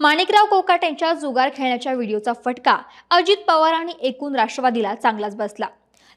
माणिकराव कोकाट यांच्या जुगार खेळण्याच्या व्हिडिओचा फटका अजित पवार आणि एकूण राष्ट्रवादीला चांगलाच बसला.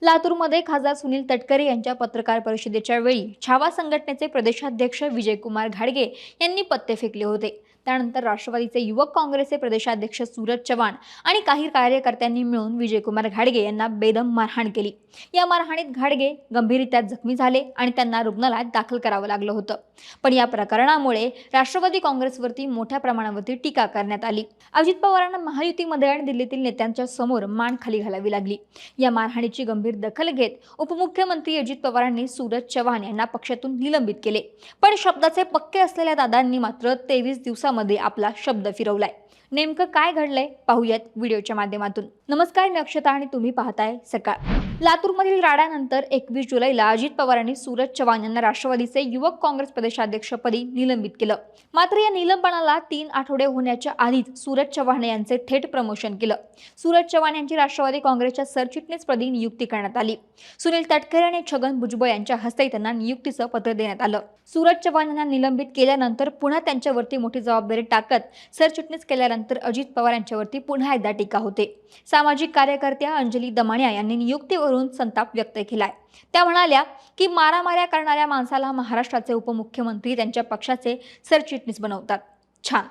लातूरमध्ये खासदार सुनील तटकरे यांच्या पत्रकार परिषदेच्या वेळी छावा संघटनेचे प्रदेशाध्यक्ष विजयकुमार घाडगे यांनी पत्ते फेकले होते. त्यानंतर राष्ट्रवादीचे युवक काँग्रेसचे प्रदेशाध्यक्ष सूरज चव्हाण आणि काही कार्यकर्त्यांनी मिळून विजयकुमार घाडगे यांना बेदम मारहाण केली. या मारहाणीत घाडगे गंभीररित्या जखमी झाले आणि त्यांना रुग्णालयात दाखल करावं लागलं होतं. पण या प्रकरणामुळे राष्ट्रवादी काँग्रेसवरती मोठ्या प्रमाणावरती टीका करण्यात आली. अजित पवारांना महायुतीमध्ये आणि दिल्लीतील नेत्यांच्या समोर मान खाली घालावी लागली. या मारहाणीची गंभीर दखल घेत उपमुख्यमंत्री अजित पवारांनी सूरज चव्हाण यांना पक्षातून निलंबित केले. पण शब्दाचे पक्के असलेल्या दादांनी मात्र तेवीस दिवसामध्ये आपला शब्द फिरवलाय. नेमकं काय घडलंय? पाहूयात व्हिडिओच्या माध्यमातून. नमस्कार मी अक्षता आणि तुम्ही पाहताय सकाळ. लातूरमधील राड्यानंतर एकवीस जुलैला अजित पवारांनी सूरज चव्हाण यांना राष्ट्रवादीचे युवक काँग्रेस प्रदेशाध्यक्षपदी निलंबित केलं. मात्र या निलंबनाला तीन आठवडे होण्याच्या आधीच सूरज चव्हाण यांचे थेट प्रमोशन केलं. सूरज चव्हाण यांची राष्ट्रवादी काँग्रेसच्या सरचिटणीसपदी नियुक्ती करण्यात आली. सुनील तटकरे आणि छगन भुजबळ यांच्या हस्ते त्यांना नियुक्तीचं पत्र देण्यात आलं. सूरज चव्हाण यांना निलंबित केल्यानंतर पुन्हा त्यांच्यावरती मोठी जबाबदारी टाकत सरचिटणीस केल्यानंतर अजित पवार यांच्यावरती पुन्हा एकदा टीका होते. सामाजिक कार्यकर्त्या अंजली दमाण्या यांनी नियुक्तीवरून संताप व्यक्त केलाय. त्या म्हणाल्या की मारामाऱ्या करणाऱ्या माणसाला महाराष्ट्राचे उपमुख्यमंत्री त्यांच्या पक्षाचे सरचिटणीस बनवतात. छान.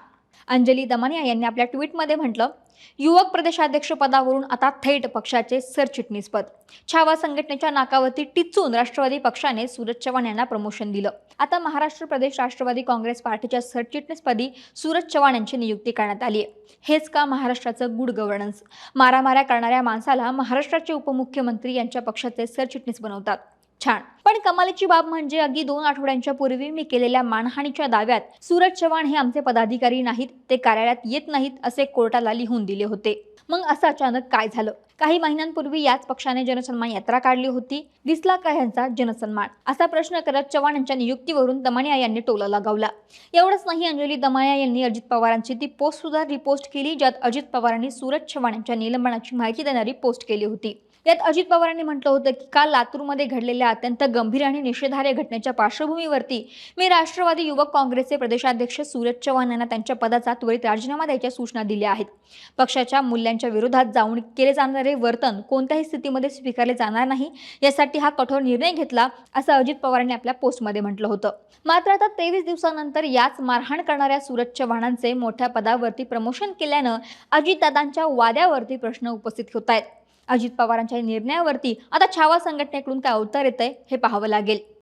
अंजली दमानिया यांनी आपल्या ट्विटमध्ये म्हटलं युवक प्रदेशाध्यक्ष पदावरून आता थेट पक्षाचे सरचिटणीसपद. छावा संघटनेच्या नाकावरती टिचून राष्ट्रवादी पक्षाने सूरज चव्हाण यांना प्रमोशन दिलं. आता महाराष्ट्र प्रदेश राष्ट्रवादी काँग्रेस पार्टीच्या सरचिटणीसपदी सूरज चव्हाण यांची नियुक्ती करण्यात आली आहे. हेच का महाराष्ट्राचं गुड गव्हर्नन्स मारामाऱ्या करणाऱ्या माणसाला महाराष्ट्राचे उपमुख्यमंत्री यांच्या पक्षाचे सरचिटणीस बनवतात. छान! पण कमालीची बाब म्हणजे अगदी दोन आठवड्यांच्या पूर्वी मी केलेल्या मानहानीच्या दाव्यात सूरज चव्हाण हे आमचे पदाधिकारी नाहीत ते कार्यालयात येत नाहीत असे कोर्टाला लिहून दिले होते. मग असं अचानक काय झालं? काही महिन्यांपूर्वी याच पक्षाने जनसन्मान यात्रा काढली होती. दिसला का ह्यांचा जनसन्मान? असा प्रश्न करत चव्हाण यांच्या नियुक्तीवरून दमानिया यांनी टोला लगावला. एवढंच नाही अंजली दमानिया यांनी अजित पवारांची ती पोस्ट सुद्धा रिपोस्ट केली ज्यात अजित पवारांनी सूरज चव्हाण यांच्या निलंबनाची माहिती देणारी पोस्ट केली होती. यात अजित पवारांनी म्हटलं होतं की काल लातूरमध्ये घडलेल्या अत्यंत गंभीर आणि निषेधार्ह घटनेच्या पार्श्वभूमीवरती मी राष्ट्रवादी युवक काँग्रेसचे प्रदेशाध्यक्ष सूरज चव्हाण यांना त्यांच्या पदाचा त्वरित राजीनामा द्यायच्या सूचना दिल्या आहेत. पक्षाच्या मूल्यांच्या विरोधात जाऊन केले जाणारे वर्तन कोणत्याही स्थितीमध्ये स्वीकारले जाणार नाही यासाठी हा कठोर निर्णय घेतला असं अजित पवारांनी आपल्या पोस्टमध्ये म्हटलं होतं. मात्र आता तेवीस दिवसानंतर याच मारहाण करणाऱ्या सूरज चव्हाणांचे मोठ्या पदावरती प्रमोशन केल्यानं अजितदादांच्या वाद्यावरती प्रश्न उपस्थित होत आहेत. अजित पवारांच्या या निर्णयावरती. आता छावा संघटनेकडून काय उत्तर आहे हे पाहावं लागेल.